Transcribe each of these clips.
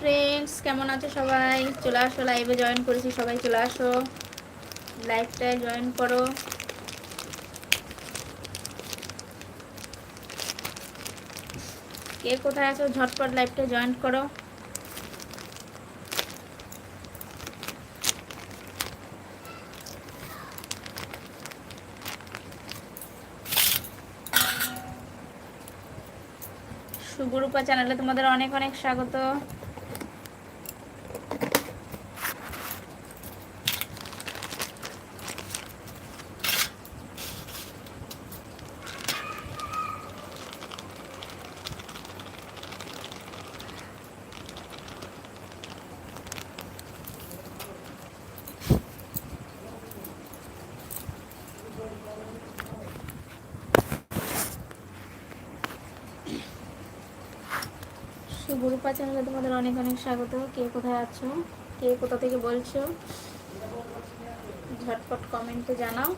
Friends কেমন আছো সবাই? চলে আসো লাইভে জয়েন করেছি, সবাই চলে আসো। লাইভটায় জয়েন করো। কে কোথায় আছো? ঝটপট লাইভটা জয়েন করো। সুগুরুপা চ্যানেলে তোমাদের অনেক অনেক স্বাগত। সুগুরুপা চ্যানেলে তোমাদের অনেক অনেক স্বাগত। কে কোথায় আছো? কে কোথা থেকে বলছো? ঝটপট কমেন্টে জানাও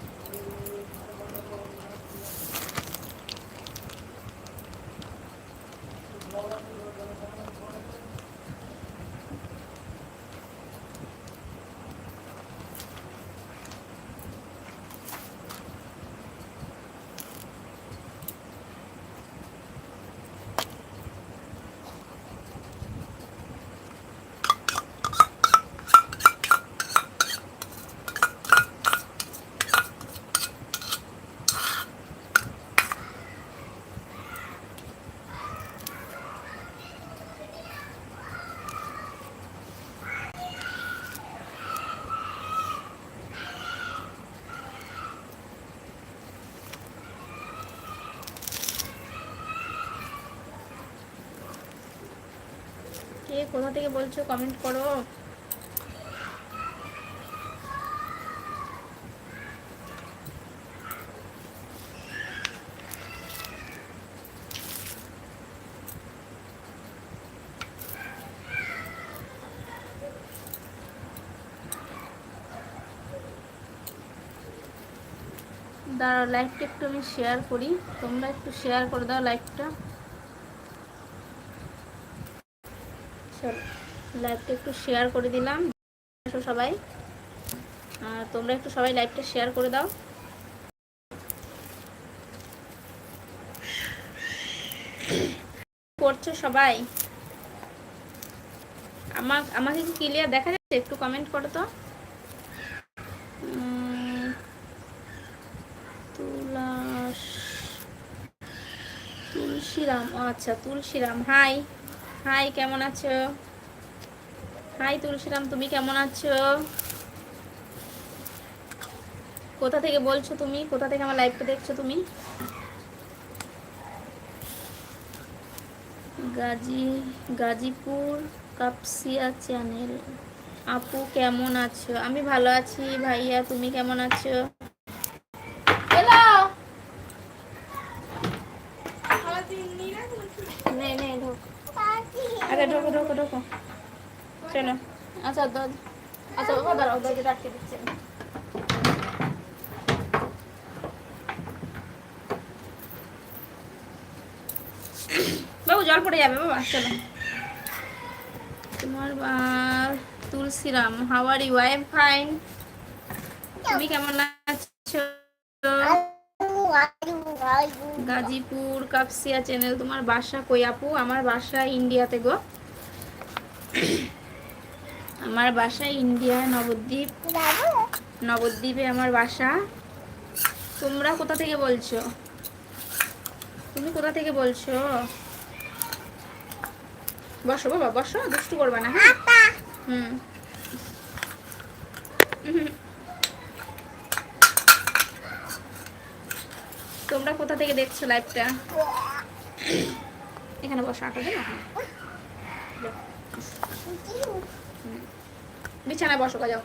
কে কোথা থেকে বলছো? কমেন্ট করো। দাঁড়াও লাইভটা একটু আমি শেয়ার করি। তোমরা একটু শেয়ার করে দাও লাইভটা লাইভটা একটু শেয়ার করে দিলাম। সবাই। তোমরা একটু সবাই লাইভটা শেয়ার করে দাও। করছ সবাই? আমার, আমাকে কি ক্লিয়ার দেখা যাচ্ছে? একটু কমেন্ট করো তো। তুলসীরাম আচ্ছা তুলসীরাম হাই হাই, কেমন আছো? হাই, তুলসীরাম, তুমি কেমন আছো? কোথা থেকে বলছো তুমি? কোথা থেকে আমার লাইভটা দেখছ তুমি? গাজী, গাজীপুর, কাপসিয়া চ্যানেল আপু, কেমন আছো? আমি ভালো আছি ভাইয়া, তুমি কেমন আছো হ্যালো নে নে ঢোক আরে ঢোকো ঢোকো। চলো। আচ্ছা আচ্ছা বাবা দাঁড়াও দরজাটা আটকে দিচ্ছে বাবু, জল পড়ে যাবে, বাবা, চলো। তোমার Tulsiram how are you I am fine তুমি কেমন আছো? গাজীপুর, কাপসিয়া চ্যানেল তোমার বাসা কই আপু? আমার বাসা ইন্ডিয়াতে গো। আমার বাসা ইন্ডিয়া নবদ্বীপ। নবদ্বীপে আমার বাসা। তোমরা কোথা থেকে বলছো? তুমি কোথা থেকে বলছো? বসো বাবা বসো দুষ্টু করবে না হ্যাঁ? হুম। তোমরা কোথা থেকে দেখছ লাইভটা? এখানে বসো আটা দেবো। বিছানায় বসো যাও।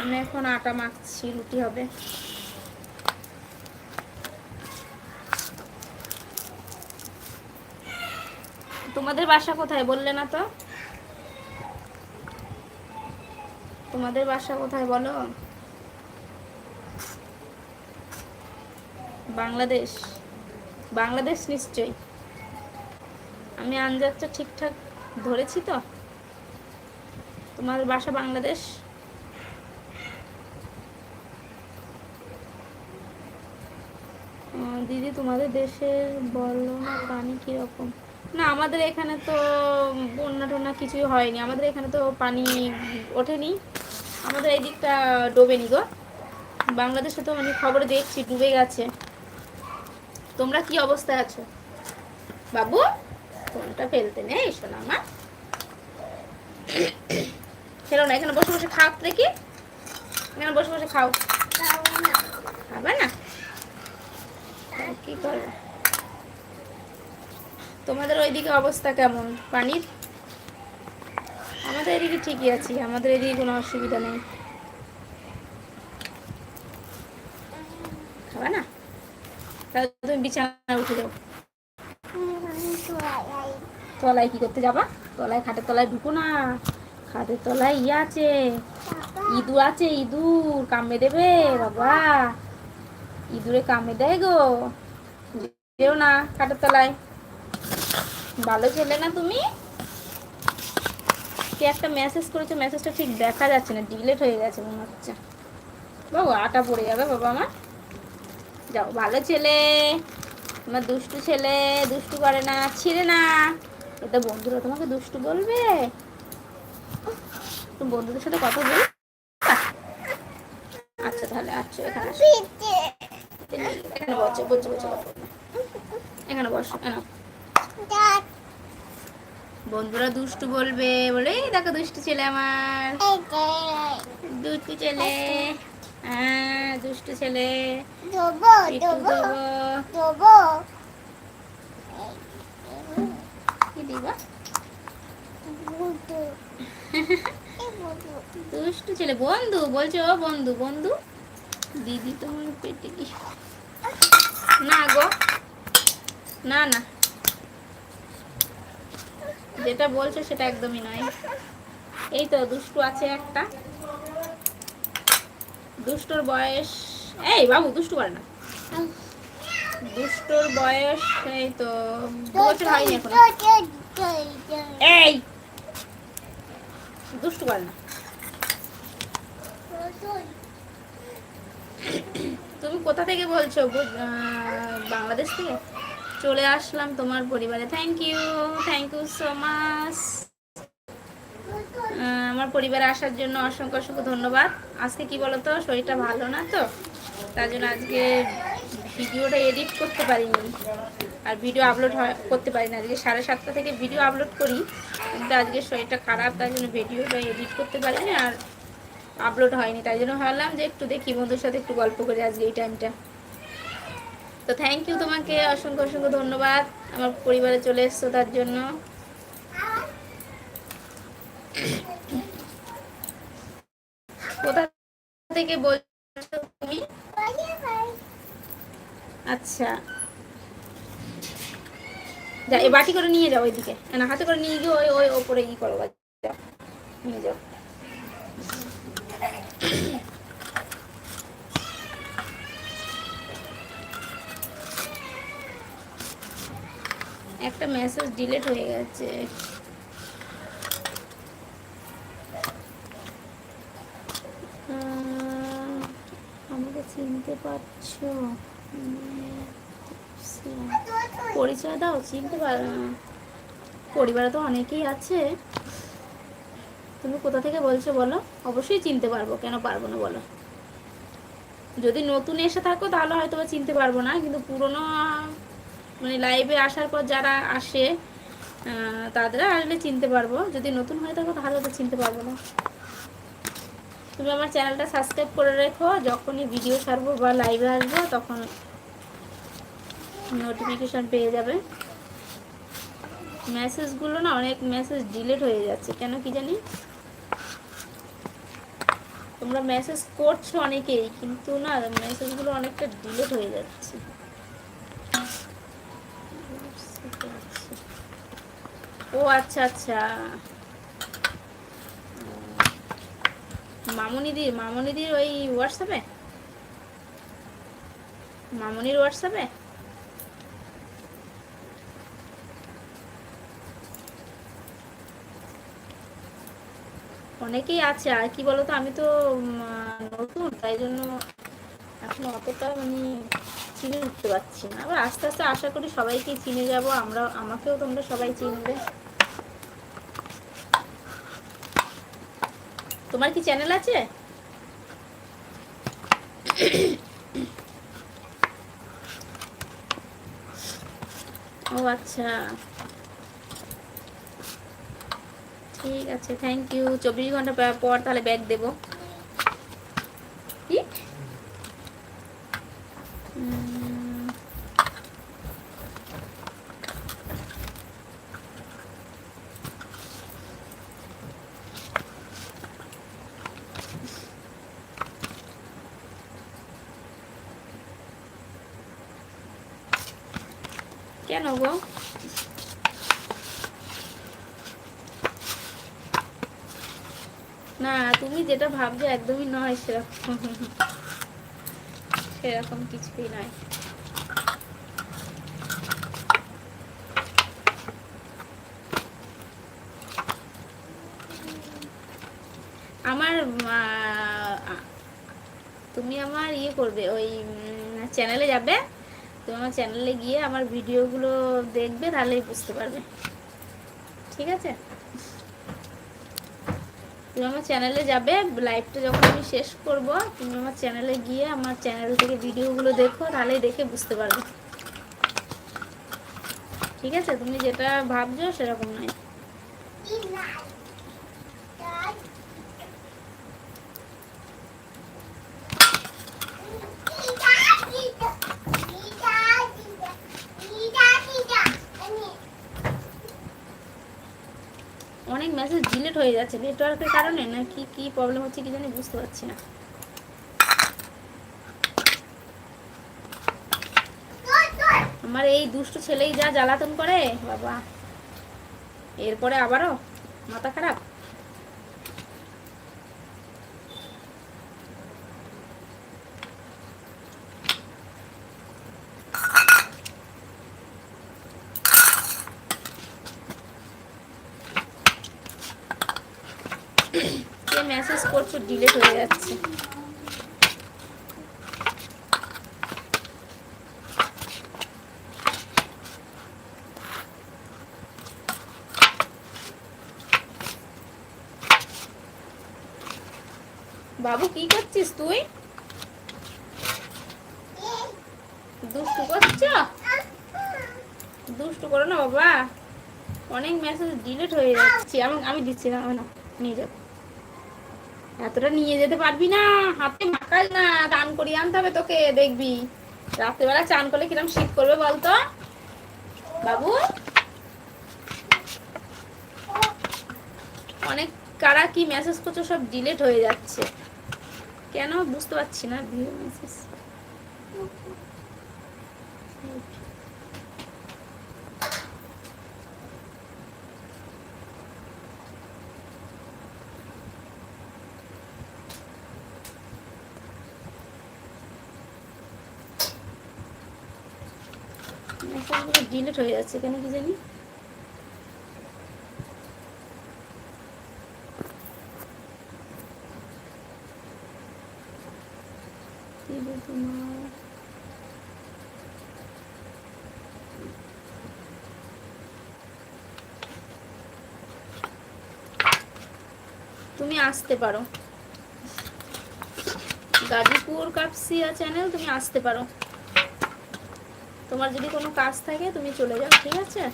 আমি এখন আটা মাখছি, রুটি হবে। তোমাদের বাসা কোথায় বললে না তো? তোমাদের বাসা কোথায় বলো? বাংলাদেশ। বাংলাদেশ নিশ্চয়ই। আমি আনজাদটা ঠিকঠাক ধরেছি তো। তোমার বাসা বাংলাদেশ? দিদি, তোমাদের দেশের না পানি কীরকম? না, আমাদের এখানে তো বন্যা টন্যা কিছুই হয়নি। আমাদের এখানে তো পানি ওঠেনি। আমাদের এই দিকটা ডোবেনি গো। বাংলাদেশে তো মানে খবরে দেখছি, ডুবে গেছে। তোমরা কি অবস্থায় আছো? বাবু? ফোনটা ফেলতে নেই শোনা আমার ফেলো না, এখানে বসে বসে খাও দেখি। এখানে বসে বসে খাও। খাবে না? কি করবে? তোমাদের ওইদিকে অবস্থা কেমন, পানির? আমাদের এদিকে ঠিকই আছি, আমাদের এদিকে কোনো অসুবিধা নেই। খাবে না? তাহলে তুমি বিছানায় উঠে যাও। তলায় কি করতে যাবা? তলায়, খাটের তলায় ঢুকো না। খাটের তলায় ইয়ে আছে। ইঁদুর আছে, ইঁদুর। কামড়ে দেবে, বাবা। ইঁদুরে কামড়ে দেয় গো। যেও না খাটের তলায়। ভালো ছেলে না তুমি? কি একটা মেসেজ করেছ মেসেজটা ঠিক দেখা যাচ্ছে না ডিলেট হয়ে গেছে মনে হচ্ছে। বাবু, আটা পড়ে যাবে বাবা আমার। যাও, ভালো ছেলে। আমার দুষ্টু ছেলে, দুষ্টু করে না, ছিঁড়ে না। এটা বন্ধুরা তোমাকে দুষ্টু বলবে? বন্ধুদের সাথে কথা বল। আচ্ছা তাহলে আচ্ছা এখানে এখানে বসো বসে বসে এখানে বসো এখানে বন্ধুরা দুষ্টু বলবে বলে "এই দেখো দুষ্টু ছেলে আমার। দুষ্টু ছেলে। হ্যাঁ দুষ্টু ছেলে। একটু দেবো কি দিবা দুষ্টু ছেলে বন্ধু বলছে ও বন্ধু বন্ধু দিদি তোমার পেটে কি? না গো না না। যেটা বলছো সেটা একদমই নয়। এই তো দুষ্টু আছে একটা। দুষ্টুর বয়স এই বাবু দুষ্টু করে না। দুষ্টুর বয়স এই তো বছর হয়নি এখন। এই! দুষ্টু করে না। তুমি কোথা থেকে বলছো? বাংলাদেশ থেকে? চলে আসলাম তোমার পরিবারে। Thank you thank you so much আমার পরিবারে আসার জন্য অসংখ্য অসংখ্য ধন্যবাদ। আজকে কি বলতো? শরীরটা ভালো না তো? তার জন্য আজকে ভিডিওটা এডিট করতে পারিনি। আর ভিডিও আপলোড করতে পারি না আজকে সাড়ে সাতটা থেকে ভিডিও আপলোড করি। কিন্তু আজকে শরীরটা খারাপ তার জন্য ভিডিওটা এডিট করতে পারিনি আর আপলোড হয়নি। তাই জন্য ভাবলাম যে একটু দেখি, বন্ধুর সাথে একটু গল্প করি আজকে এই টাইমটা তো থ্যাংক ইউ তোমাকে, অসংখ্য অসংখ্য ধন্যবাদ। আমার পরিবারে চলে এসছো তার জন্য। কোথা থেকে বলছো তুমি? আচ্ছা। যা এ বাটি করে নিয়ে যাও ওইদিকে। না হাতে করে নিয়ে গিয়ে ওই ওই ওপরে ই করো যাও, নিয়ে যাও। একটা মেসেজ ডিলিট হয়ে গেছে। আমাকে চিনতে পারছ? পরিচয় দাও, চিনতে পার পরিবারে তো অনেকেই আছে। তুমি কোথা থেকে বলছো বলো? অবশ্যই চিনতে পারব, কেন পারব না বলো। যদি নতুন এসে থাকো তাহলে হয়তো বা চিনতে পারব না, কিন্তু পুরনো মানে লাইভে আসার পর যারা আসে তাদের আসলে চিনতে পারব। যদি নতুন হয়ে থাকো তাহলে তো চিনতে পারব না। তুমি আমার চ্যানেলটা সাবস্ক্রাইব করে রেখো, যখনই ভিডিও ছাড়বো বা লাইভে আসব, তখন নোটিফিকেশন পেয়ে যাবে। মেসেজগুলো না অনেক মেসেজ ডিলিট হয়ে যাচ্ছে, কেন কি জানি? তোমরা মেসেজ করছ অনেকেই, কিন্তু না মেসেজগুলো অনেকটা ডিলিট হয়ে যাচ্ছে। ও আচ্ছা আচ্ছা। মামনিদির মামনিদির ওই হোয়াটসঅ্যাপে মামনির হোয়াটসঅ্যাপে অনেকেই আছে, আর কি বলতো, আমি তো নতুন, তাই জন্য এখন অতটা মানে চিনে উঠতে পারছি না। আবার আস্তে আস্তে আশা করি সবাইকে চিনে যাব আমরা আমাকেও তোমরা সবাই চিনবে। তোমার কি চ্যানেল আছে? ও আচ্ছা। ঠিক আছে থ্যাংক ইউ চব্বিশ ঘণ্টা পর- তাহলে ব্যাগ দেবো কি উম, কেন গো না, তুমি যেটা ভাবছ একদমই নয় সেরকম। সেরকম কিছুই নয়। আমার তুমি আমার ইয়ে করবে, ওই চ্যানেলে যাবে? তুমি আমার চ্যানেলে গিয়ে আমার ভিডিওগুলো দেখবে, তাহলেই বুঝতে পারবে। ঠিক আছে? তুমি আমার চ্যানেলে যাবে লাইভটা যখন আমি শেষ করব, তুমি আমার চ্যানেলে গিয়ে আমার চ্যানেল থেকে ভিডিওগুলো দেখো, তাহলেই দেখে বুঝতে পারবে। ঠিক আছে? তুমি যেটা ভাবছ সেরকম অনেক মেসেজ ডিলিট হয়ে যাচ্ছে নেটওয়ার্কের কারণে না কি কি প্রবলেম হচ্ছে কি জানি বুঝতে পারছি না। আমার এই দুষ্টু ছেলেই যা জ্বালাতন করে, বাবা। এরপরে আবারও মাথা খারাপ কে মেসেজ করছ ডিলিট হয়ে যাচ্ছে বাবু, কি করছিস তুই? দুষ্টু করছ? দুষ্টু করো না বাবা। অনেক মেসেজ ডিলিট হয়ে যাচ্ছে। আমি আমি দিচ্ছি না না, নিয়ে যাব এতটা নিয়ে যেতে পারবি না। হাতে মাকাল না। চান করিয়ে আনতে হবে তোকে, দেখবি। রাত্রেবেলা চান করলে কিরম শীত করবে বলতো? বাবু? অনেক কারা কি মেসেজ করছ সব ডিলিট হয়ে যাচ্ছে। কেন? বুঝতে পারছি না। ভিউ মেসেজ ডিলিট হয়ে যাচ্ছে কেন কি জানি কি রে তোমার? তুমি আসতে পারো। গাজীপুর কাপসিয়া চ্যানেল তুমি আসতে পারো। তোমার যদি কোনো কাজ থাকে তুমি চলে যাও, ঠিক আছে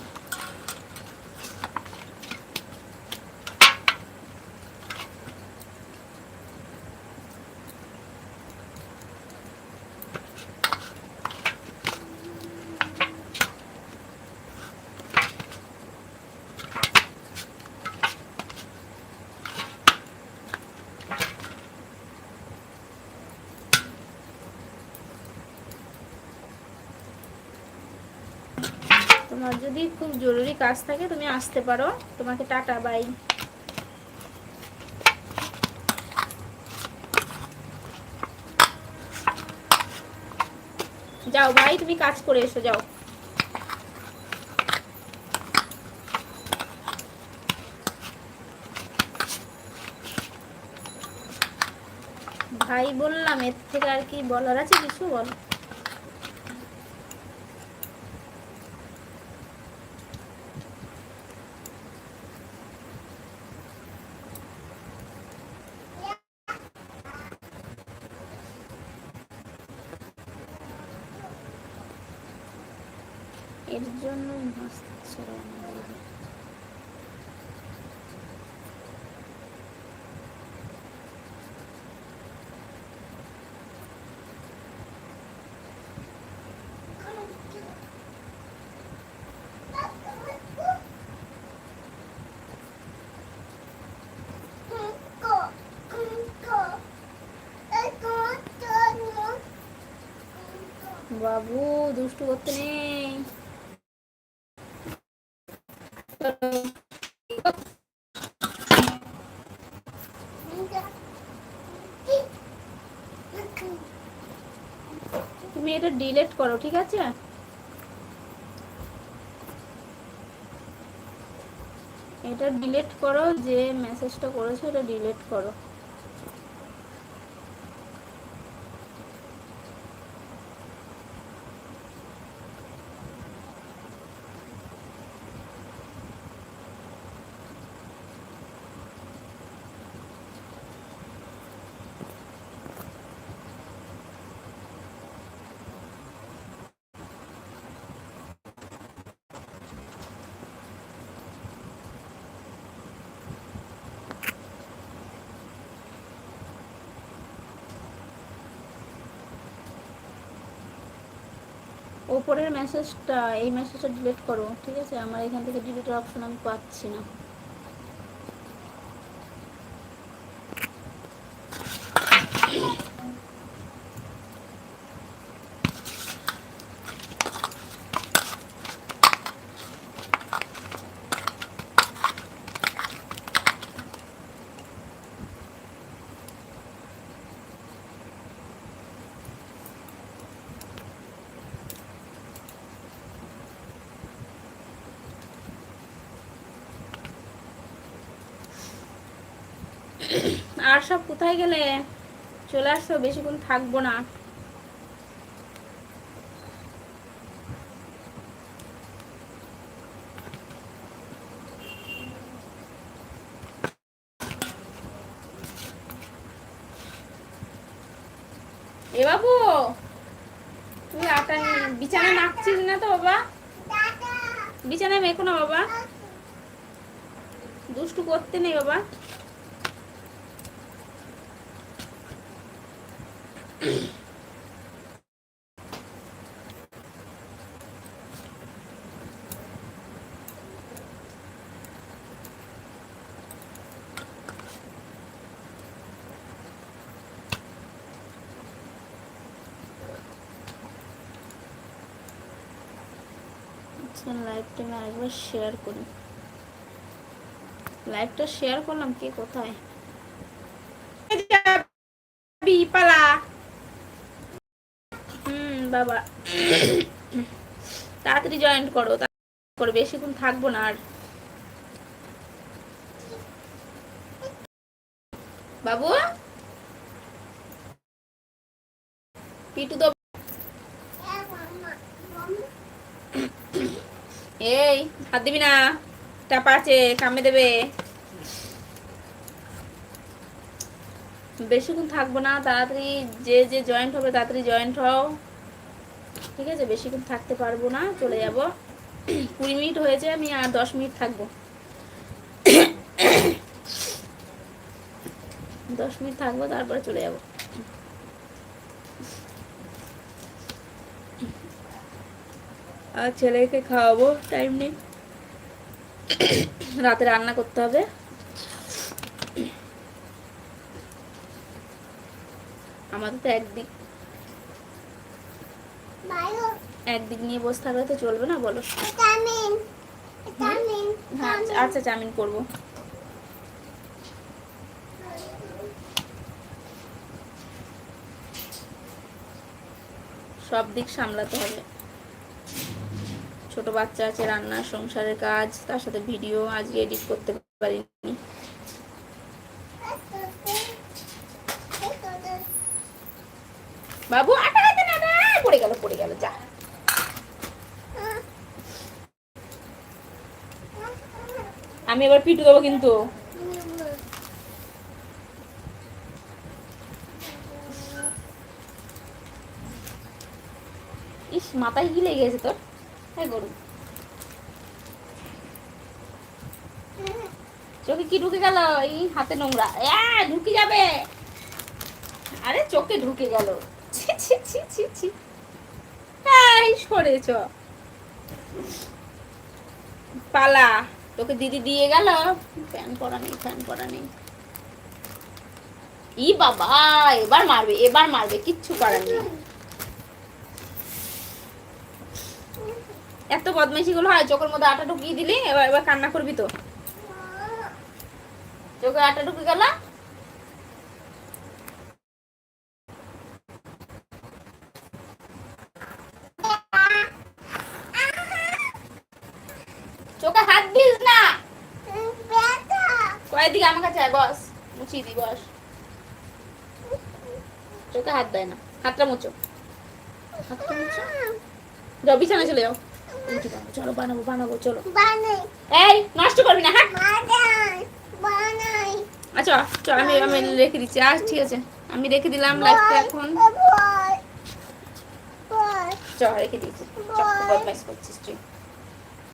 তোমার যদি খুব জরুরি কাজ থাকে, তুমি আসতে পারো। তোমাকে টাটা, বাই। যাও ভাই তুমি কাজ করে এসো, যাও। ভাই বললাম, এর থেকে আর কি বলার আছে কিছু? বল এর জন্য হাসছে আমাদের। বাবু, দুষ্টু করতে নেই। তুমি এটা ডিলিট করো, ঠিক আছে? এটা ডিলিট করো, যে মেসেজটা করেছ, এটা ডিলিট করো। ওপরের মেসেজটা এই মেসেজটা ডিলিট করো, ঠিক আছে? আমার এখান থেকে ডিলিটের অপশন আমি পাচ্ছি না। আর সব কোথায় গেলে? চলে আসছো বেশিক্ষণ থাকব না। এ বাবু, তুই আটা বিছানায় নাচছিস না তো বাবা? বিছানায় মেখো না বাবা। দুষ্টু করতে নেই বাবা। আচ্ছা লাইভটা আমি আরেকবার শেয়ার করি। লাইভটা শেয়ার করলাম কে কোথায়? যাবি, হুম বাবা। তাড়াতাড়ি জয়েন করো করো বেশিক্ষণ থাকব না আর। বাবু? পিটু তো এই, হাত দিবি না। টাপা আছে কামে দেবে। বেশিক্ষণ থাকব না, তাড়াতাড়ি যে যে জয়েন্ট হবে, তাড়াতাড়ি জয়েন্ট হও। ঠিক আছে, বেশিক্ষণ থাকতে পারব না, চলে যাব। কুড়ি মিনিট হয়েছে, আমি আর দশ মিনিট থাকব। দশ মিনিট থাকব, তারপরে চলে যাব। আর ছেলেকে খাওয়াবো টাইম নেই। রাতে রান্না করতে হবে। আমাদের তো একদিক। একদিক নিয়ে বসে থাকলে তো চলবে না বলো। হ্যাঁ আচ্ছা, আচ্ছা চাউমিন করব। সব দিক সামলাতে হবে। ছোট বাচ্চা আছে, রান্না, সংসারের কাজ, তার সাথে ভিডিও আজকে এডিট করতে পারিনি। বাবু পড়ে গেল পড়ে গেল, যা। আমি এবার পিটু দেবো কিন্তু। ইস, মাথায় কি লেগে গেছে তোর? হ্যাঁ চোখে কি ঢুকে গেল? এই হাতে নোংরা। ঢুকে যাবে। আরে, চোখে ঢুকে গেল। ছি ছি ছি ছি ছি। এই, সরে চ। পালা। তোকে দিদি দিয়ে গেল। ফ্যান করা নেই, ফ্যান করা নেই। ই বাবা, এবার মারবে এবার মারবে, কিচ্ছু করার নেই। এত বদমাইশি গুলো হয়, চোখের মধ্যে আটা ঢুকিয়ে দিলি, এবার এবার কান্না করবি তো। চোখে আটা ঢুকে গেল। চোখে হাত দিস না। কয়েকদিকে আমার কাছে বস। মুছিয়ে দি, বস। চোখে হাত দেয় না। হাতটা মুছো। হাতটা মুছো। যাও বিছানা চলে যাও। চলো বানাবো বানাবো চলো। এই নষ্ট করবি না হ্যাঁ আচ্ছা চল আমি আমি রেখে দিচ্ছি। আজ ঠিক আছে আমি রেখে দিলাম লাইফটা এখন। চল রেখে দিচ্ছি। বদমাইশ করছিস তুই।